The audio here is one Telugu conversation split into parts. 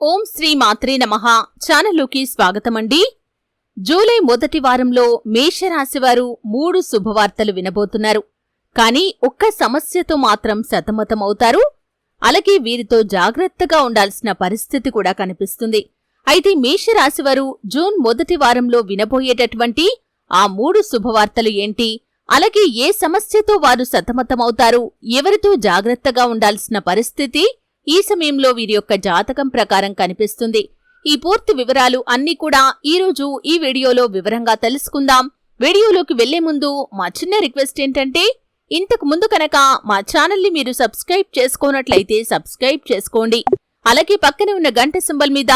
ఓం శ్రీ మాత్రే నమ. ఛానల్లోకి స్వాగతమండి. జూలై మొదటి వారంలో మేషరాశివారు మూడు శుభవార్తలు వినబోతున్నారు. కానీ ఒక్క సమస్యతో మాత్రం సతమతమవుతారు. అలాగే వీరితో జాగ్రత్తగా ఉండాల్సిన పరిస్థితి కూడా కనిపిస్తుంది. అయితే మేషరాశివారు జూన్ మొదటి వారంలో వినబోయేటటువంటి ఆ మూడు శుభవార్తలు ఏంటి? అలాగే ఏ సమస్యతో వారు సతమతమవుతారు? ఎవరితో జాగ్రత్తగా ఉండాల్సిన పరిస్థితి? ఈ సమయంలో వీరి యొక్క జాతకం ప్రకారం కనిపిస్తుంది. ఈ పూర్తి వివరాలు అన్నీ కూడా ఈ రోజు ఈ వీడియోలో వివరంగా తెలుసుకుందాం. వీడియోలోకి వెళ్ళే ముందు మా చిన్న రిక్వెస్ట్ ఏంటంటే ఇంతకు ముందు కనుక మా ఛానల్ని మీరు సబ్స్క్రైబ్ చేసుకోనట్లయితే సబ్స్క్రైబ్ చేసుకోండి. అలాగే పక్కనే ఉన్న గంట సింబల్ మీద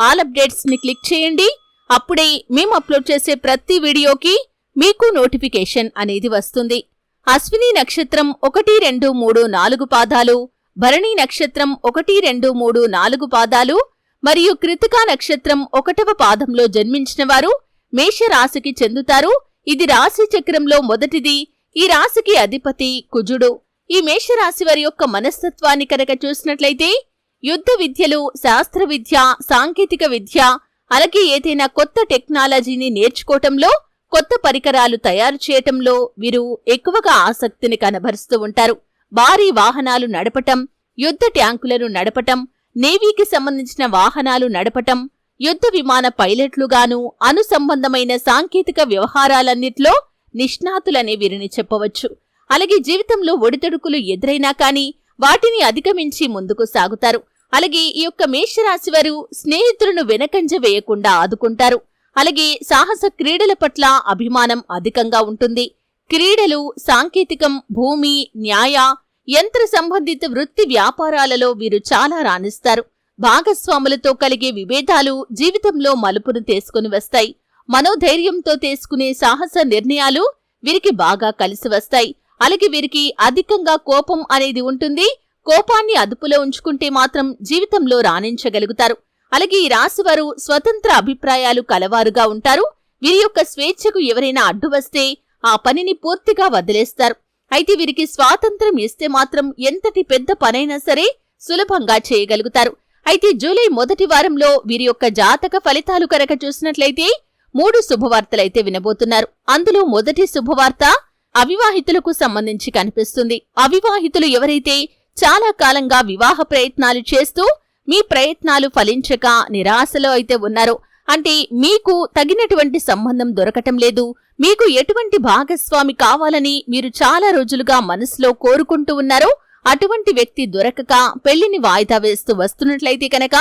ఆల్ అప్డేట్స్ని క్లిక్ చేయండి. అప్పుడే మేము అప్లోడ్ చేసే ప్రతి వీడియోకి మీకు నోటిఫికేషన్ అనేది వస్తుంది. అశ్విని నక్షత్రం ఒకటి రెండు మూడు నాలుగు పాదాలు భరణి నక్షత్రం ఒకటి రెండు మూడు నాలుగు పాదాలు మరియు కృతికా నక్షత్రం ఒకటవ పాదంలో జన్మించినవారు మేషరాశికి చెందుతారు. ఇది రాశి చక్రంలో మొదటిది. ఈ రాశికి అధిపతి కుజుడు. ఈ మేషరాశి వారి యొక్క మనస్తత్వాన్ని కనుక చూసినట్లయితే యుద్ధ విద్యలు శాస్త్ర విద్య సాంకేతిక విద్య అలాగే ఏదైనా కొత్త టెక్నాలజీని నేర్చుకోవటంలో కొత్త పరికరాలు తయారు చేయటంలో వీరు ఎక్కువగా ఆసక్తిని కనబరుస్తూ ఉంటారు. భారీ వాహనాలు నడపటం యుద్ధ ట్యాంకులను నడపటం నేవీకి సంబంధించిన వాహనాలు నడపటం యుద్ధ విమాన పైలట్లుగాను అనుసంబంధమైన సాంకేతిక వ్యవహారాలన్నిట్లో నిష్ణాతులనే వీరిని చెప్పవచ్చు. అలాగే జీవితంలో ఒడితొడుకులు ఎదురైనా కాని వాటిని అధిగమించి ముందుకు సాగుతారు. అలాగే ఈ యొక్క మేషరాశి వారు స్నేహితులను వెనకంజ వేయకుండా ఆదుకుంటారు. అలాగే సాహస క్రీడల పట్ల అభిమానం అధికంగా ఉంటుంది. క్రీడలు సాంకేతికం భూమి న్యాయ యంత్ర సంబంధిత వృత్తి వ్యాపారాలలో వీరు చాలా రాణిస్తారు. భాగస్వాములతో కలిగే విభేదాలు జీవితంలో మలుపును తీసుకుని వస్తాయి. మనోధైర్యంతో తీసుకునే సాహస నిర్ణయాలు వీరికి బాగా కలిసి వస్తాయి. అలాగే వీరికి అధికంగా కోపం అనేది ఉంటుంది. కోపాన్ని అదుపులో ఉంచుకుంటే మాత్రం జీవితంలో రాణించగలుగుతారు. అలాగే ఈ రాశివారు స్వతంత్ర అభిప్రాయాలు కలవారుగా ఉంటారు. వీరి యొక్క స్వేచ్ఛకు ఎవరైనా అడ్డు వస్తే ఆ పనిని పూర్తిగా వదిలేస్తారు. అయితే వీరికి స్వాతంత్రం ఇస్తే మాత్రం ఎంతటి పెద్ద పనైనా సరే సులభంగా చేయగలుగుతారు. అయితే జూలై మొదటి వారంలో వీరి యొక్క జాతక ఫలితాలు కనుక చూసినట్లయితే మూడు శుభవార్తలైతే వినబోతున్నారు. అందులో మొదటి శుభవార్త అవివాహితులకు సంబంధించి కనిపిస్తుంది. అవివాహితులు ఎవరైతే చాలా కాలంగా వివాహ ప్రయత్నాలు చేస్తూ మీ ప్రయత్నాలు ఫలించక నిరాశలో అయితే ఉన్నారో అంటే మీకు తగినటువంటి సంబంధం దొరకటం లేదు. మీకు ఎటువంటి భాగస్వామి కావాలని మీరు చాలా రోజులుగా మనసులో కోరుకుంటూ ఉన్నారో అటువంటి వ్యక్తి దొరకక పెళ్ళిని వాయిదా వేస్తూ వస్తున్నట్లయితే కనుక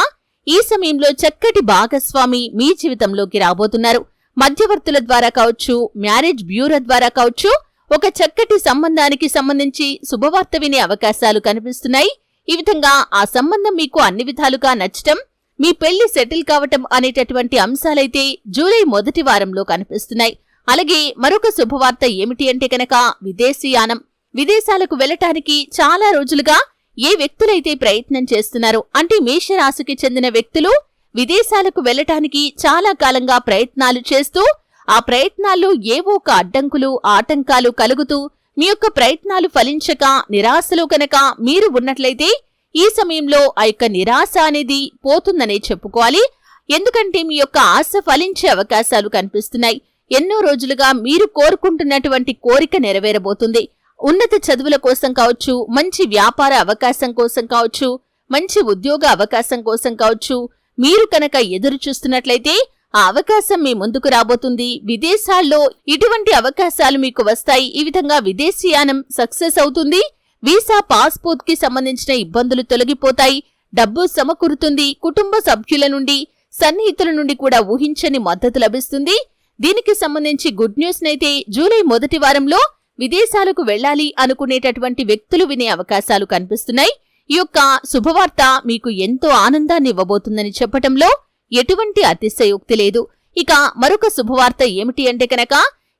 ఈ సమయంలో చక్కటి భాగస్వామి మీ జీవితంలోకి రాబోతున్నారు. మధ్యవర్తుల ద్వారా కావచ్చు మ్యారేజ్ బ్యూరో ద్వారా కావచ్చు ఒక చక్కటి సంబంధానికి సంబంధించి శుభవార్త వినే అవకాశాలు కనిపిస్తున్నాయి. ఈ విధంగా ఆ సంబంధం మీకు అన్ని విధాలుగా నచ్చటం మీ పెళ్ళి సెటిల్ కావటం అనేటటువంటి అంశాలైతే జూలై మొదటి వారంలో కనిపిస్తున్నాయి. అలాగే మరొక శుభవార్త ఏమిటి అంటే కనుక విదేశీయానం విదేశాలకు వెళ్ళటానికి చాలా రోజులుగా ఏ వ్యక్తులైతే ప్రయత్నం చేస్తున్నారో అంటే మేషరాశికి చెందిన వ్యక్తులు విదేశాలకు వెళ్ళటానికి చాలా కాలంగా ప్రయత్నాలు చేస్తూ ఆ ప్రయత్నాల్లో ఏవో ఒక అడ్డంకులు ఆటంకాలు కలుగుతూ మీ యొక్క ప్రయత్నాలు ఫలించక నిరాశలో కనుక మీరు ఉన్నట్లయితే ఈ సమయంలో ఆ యొక్క నిరాశ అనేది పోతుందనే చెప్పుకోవాలి. ఎందుకంటే మీ యొక్క ఆశ ఫలించే అవకాశాలు కనిపిస్తున్నాయి. ఎన్నో రోజులుగా మీరు కోరుకుంటున్నటువంటి కోరిక నెరవేరబోతుంది. ఉన్నత చదువుల కోసం కావచ్చు మంచి వ్యాపార అవకాశం కోసం కావచ్చు మంచి ఉద్యోగ అవకాశం కోసం కావచ్చు మీరు కనుక ఎదురు చూస్తున్నట్లయితే ఆ అవకాశం మీ ముందుకు రాబోతుంది. విదేశాల్లో ఇటువంటి అవకాశాలు మీకు వస్తాయి. ఈ విధంగా విదేశీయానం సక్సెస్ అవుతుంది. వీసా పాస్పోర్ట్కి సంబంధించిన ఇబ్బందులు తొలగిపోతాయి. డబ్బు సమకూరుతుంది. కుటుంబ సభ్యుల నుండి సన్నిహితుల నుండి కూడా ఊహించని మద్దతు లభిస్తుంది. దీనికి సంబంధించి గుడ్ న్యూస్ నైతే జూలై మొదటి వారంలో విదేశాలకు వెళ్ళాలి అనుకునేటటువంటి వ్యక్తులు వినే అవకాశాలు కనిపిస్తున్నాయి. ఈ యొక్క శుభవార్త మీకు ఎంతో ఆనందాన్ని ఇవ్వబోతుందని చెప్పటంలో ఎటువంటి అతిశయోక్తి లేదు. ఇక మరొక శుభవార్త ఏమిటి అంటే కనుక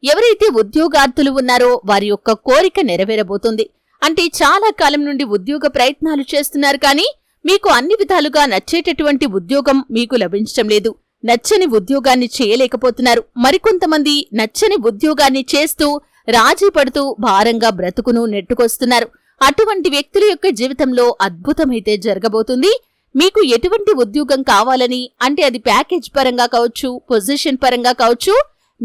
ఎవరైతే ఉద్యోగార్థులు ఉన్నారో వారి యొక్క కోరిక నెరవేరబోతుంది. అంటే చాలా కాలం నుండి ఉద్యోగ ప్రయత్నాలు చేస్తున్నారు కానీ మీకు అన్ని విధాలుగా నచ్చేటటువంటి ఉద్యోగం మీకు లభించటం లేదు. నచ్చని ఉద్యోగాన్ని చేయలేకపోతున్నారు. మరికొంతమంది నచ్చని ఉద్యోగాన్ని చేస్తూ రాజీ పడుతూ భారంగా బ్రతుకును నెట్టుకొస్తున్నారు. అటువంటి వ్యక్తుల యొక్క జీవితంలో అద్భుతమైతే జరగబోతుంది. మీకు ఎటువంటి ఉద్యోగం కావాలని అంటే అది ప్యాకేజ్ పరంగా కావచ్చు పొజిషన్ పరంగా కావచ్చు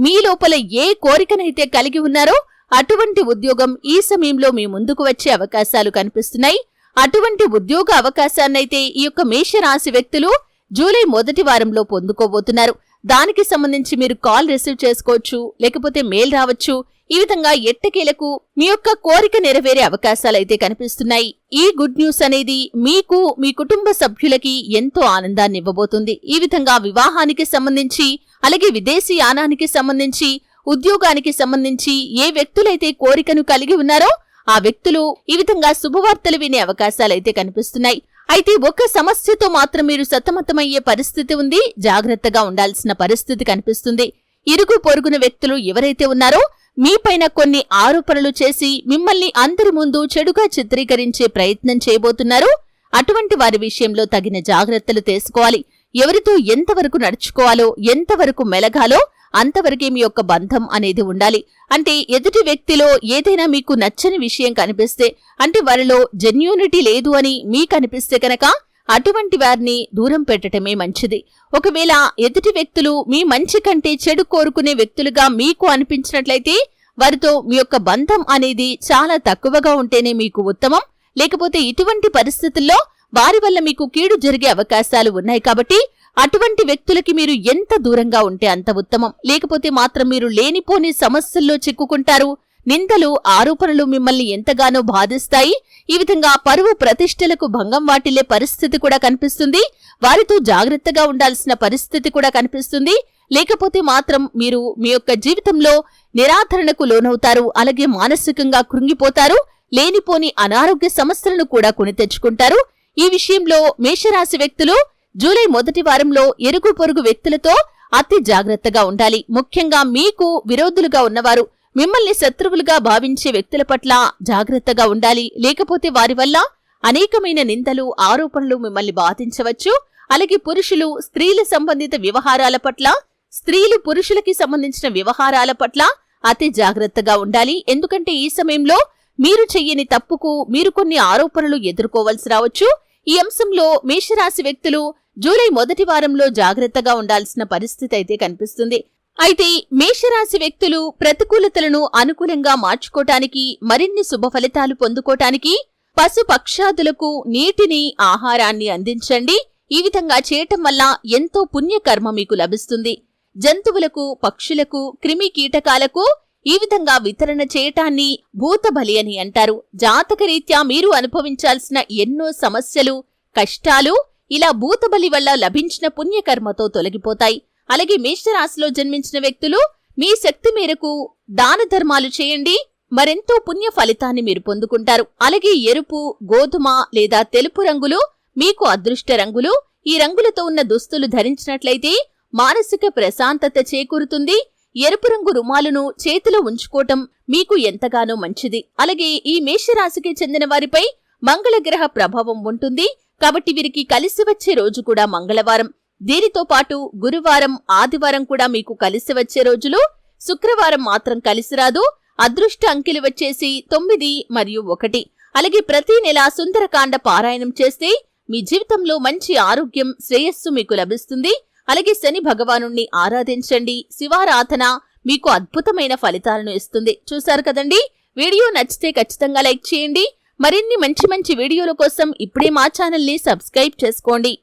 మీ లోపల ఏ కోరికనైతే కలిగి ఉన్నారో అటువంటి ఉద్యోగం ఈ సమయంలో మీ ముందుకు వచ్చే అవకాశాలు కనిపిస్తున్నాయి. అటువంటి ఉద్యోగ అవకాశాన్నైతే ఈ యొక్క మేషరాశి వ్యక్తులు జూలై మొదటి వారంలో పొందుకోబోతున్నారు. దానికి సంబంధించి మీరు కాల్ రిసీవ్ చేసుకోవచ్చు లేకపోతే మెయిల్ రావచ్చు. ఈ విధంగా ఎట్టకేలకు మీ యొక్క కోరిక నెరవేరే అవకాశాలైతే కనిపిస్తున్నాయి. ఈ గుడ్ న్యూస్ అనేది మీకు మీ కుటుంబ సభ్యులకి ఎంతో ఆనందాన్ని ఇవ్వబోతుంది. ఈ విధంగా వివాహానికి సంబంధించి అలాగే విదేశీ యానానికి సంబంధించి ఉద్యోగానికి సంబంధించి ఏ వ్యక్తులైతే కోరికను కలిగి ఉన్నారో ఆ వ్యక్తులు ఈ విధంగా శుభవార్తలు వినే అవకాశాలైతే కనిపిస్తున్నాయి. అయితే ఒక సమస్యతో మాత్రం మీరు సతమతమయ్యే పరిస్థితి ఉంది. జాగ్రత్తగా ఉండాల్సిన పరిస్థితి కనిపిస్తుంది. ఇరుగు పొరుగున వ్యక్తులు ఎవరైతే ఉన్నారో మీపైన కొన్ని ఆరోపణలు చేసి మిమ్మల్ని అందరి ముందు చెడుగా చిత్రీకరించే ప్రయత్నం చేయబోతున్నారు. అటువంటి వారి విషయంలో తగిన జాగ్రత్తలు తీసుకోవాలి. ఎవరితో ఎంతవరకు నడుచుకోవాలో ఎంతవరకు మెలగాలో అంతవరకే మీ యొక్క బంధం అనేది ఉండాలి. అంటే ఎదుటి వ్యక్తిలో ఏదైనా మీకు నచ్చని విషయం కనిపిస్తే అంటే వారిలో జెన్యూనిటీ లేదు అని మీకు అనిపిస్తే కనుక అటువంటి వారిని దూరం పెట్టటమే మంచిది. ఒకవేళ ఎదుటి వ్యక్తులు మీ మంచి కంటే చెడు కోరుకునే వ్యక్తులుగా మీకు అనిపించినట్లయితే వారితో మీ యొక్క బంధం అనేది చాలా తక్కువగా ఉంటేనే మీకు ఉత్తమం. లేకపోతే ఇటువంటి పరిస్థితుల్లో వారి వల్ల మీకు కీడు జరిగే అవకాశాలు ఉన్నాయి కాబట్టి అటువంటి వ్యక్తులకి మీరు ఎంత దూరంగా ఉంటే అంత ఉత్తమం. లేకపోతే మాత్రం మీరు లేనిపోని సమస్యల్లో చిక్కుకుంటారు. నిందలు ఆరోపణలు మిమ్మల్ని ఎంతగానో బాధిస్తాయి. ఈ విధంగా పరువు ప్రతిష్టలకు భంగం వాటిల్లే పరిస్థితి కూడా కనిపిస్తుంది. వారితో జాగ్రత్తగా ఉండాల్సిన పరిస్థితి కూడా కనిపిస్తుంది. లేకపోతే మాత్రం మీరు మీ యొక్క జీవితంలో నిరాధరణకు లోనవుతారు. అలాగే మానసికంగా కృంగిపోతారు. లేనిపోని అనారోగ్య సమస్యలను కూడా కొని తెచ్చుకుంటారు. ఈ విషయంలో మేషరాశి వ్యక్తులు జూలై మొదటి వారంలో ఎరుగు పొరుగు వ్యక్తులతో అతి జాగ్రత్తగా ఉండాలి. ముఖ్యంగా మీకు విరోధులుగా ఉన్నవారు. మిమ్మల్ని శత్రువులుగా భావించే వ్యక్తుల పట్ల జాగ్రత్తగా ఉండాలి. లేకపోతే వారి వల్ల అనేకమైన నిందలు ఆరోపణలు మిమ్మల్ని బాధించవచ్చు. అలాగే పురుషులు స్త్రీల సంబంధిత వ్యవహారాల పట్ల స్త్రీలు పురుషులకి సంబంధించిన వ్యవహారాల పట్ల అతి జాగ్రత్తగా ఉండాలి. ఎందుకంటే ఈ సమయంలో మీరు చెయ్యని తప్పుకు మీరు కొన్ని ఆరోపణలు ఎదుర్కోవలసి రావచ్చు. ఈ అంశంలో మేషరాశి వ్యక్తులు జూలై మొదటి వారంలో జాగ్రత్తగా ఉండాల్సిన పరిస్థితి అయితే కనిపిస్తుంది. అయితే మేషరాశి వ్యక్తులు ప్రతికూలతలను అనుకూలంగా మార్చుకోటానికి మరిన్ని శుభ ఫలితాలు పొందుకోటానికి పశు పక్షాదులకు నీటిని ఆహారాన్ని అందించండి. ఈ విధంగా చేయటం వల్ల ఎంతో పుణ్యకర్మ మీకు లభిస్తుంది. జంతువులకు పక్షులకు క్రిమి కీటకాలకు ఈ విధంగా వితరణ చేయటాన్ని భూతబలి అని అంటారు. జాతకరీత్యా మీరు అనుభవించాల్సిన ఎన్నో సమస్యలు కష్టాలు ఇలా భూతబలి వల్ల లభించిన పుణ్యకర్మతో తొలగిపోతాయి. అలాగే మేషరాశిలో జన్మించిన వ్యక్తులు మీ శక్తి మేరకు దాన ధర్మాలు చేయండి. మరెంతో పుణ్య ఫలితాన్ని మీరు పొందుకుంటారు. అలాగే ఎరుపు గోధుమ లేదా తెలుపు రంగులు మీకు అదృష్ట రంగులు. ఈ రంగులతో ఉన్న దుస్తులు ధరించినట్లయితే మానసిక ప్రశాంతత చేకూరుతుంది. ఎరుపు రంగు రుమాలును చేతిలో ఉంచుకోవటం మీకు ఎంతగానో మంచిది. అలాగే ఈ మేషరాశికి చెందిన వారిపై మంగళగ్రహ ప్రభావం ఉంటుంది. కాబట్టి వీరికి కలిసి వచ్చే రోజు కూడా మంగళవారం. దీనితో పాటు గురువారం ఆదివారం కూడా మీకు కలిసి వచ్చే రోజులు శుక్రవారం మాత్రం కలిసి రాదు. అదృష్ట అంకెలు వచ్చేసి తొమ్మిది మరియు ఒకటి. అలాగే ప్రతి నెల సుందరకాండ పారాయణం చేస్తే మీ జీవితంలో మంచి ఆరోగ్యం శ్రేయస్సు మీకు లభిస్తుంది. అలాగే శని భగవాను ఆరాధించండి. శివారాధన మీకు అద్భుతమైన ఫలితాలను ఇస్తుంది. చూశారు కదండి? వీడియో నచ్చితే ఖచ్చితంగా లైక్ చేయండి. మరిన్ని మంచి మంచి వీడియోల కోసం ఇప్పుడే మా ఛానల్ని సబ్స్క్రైబ్ చేసుకోండి.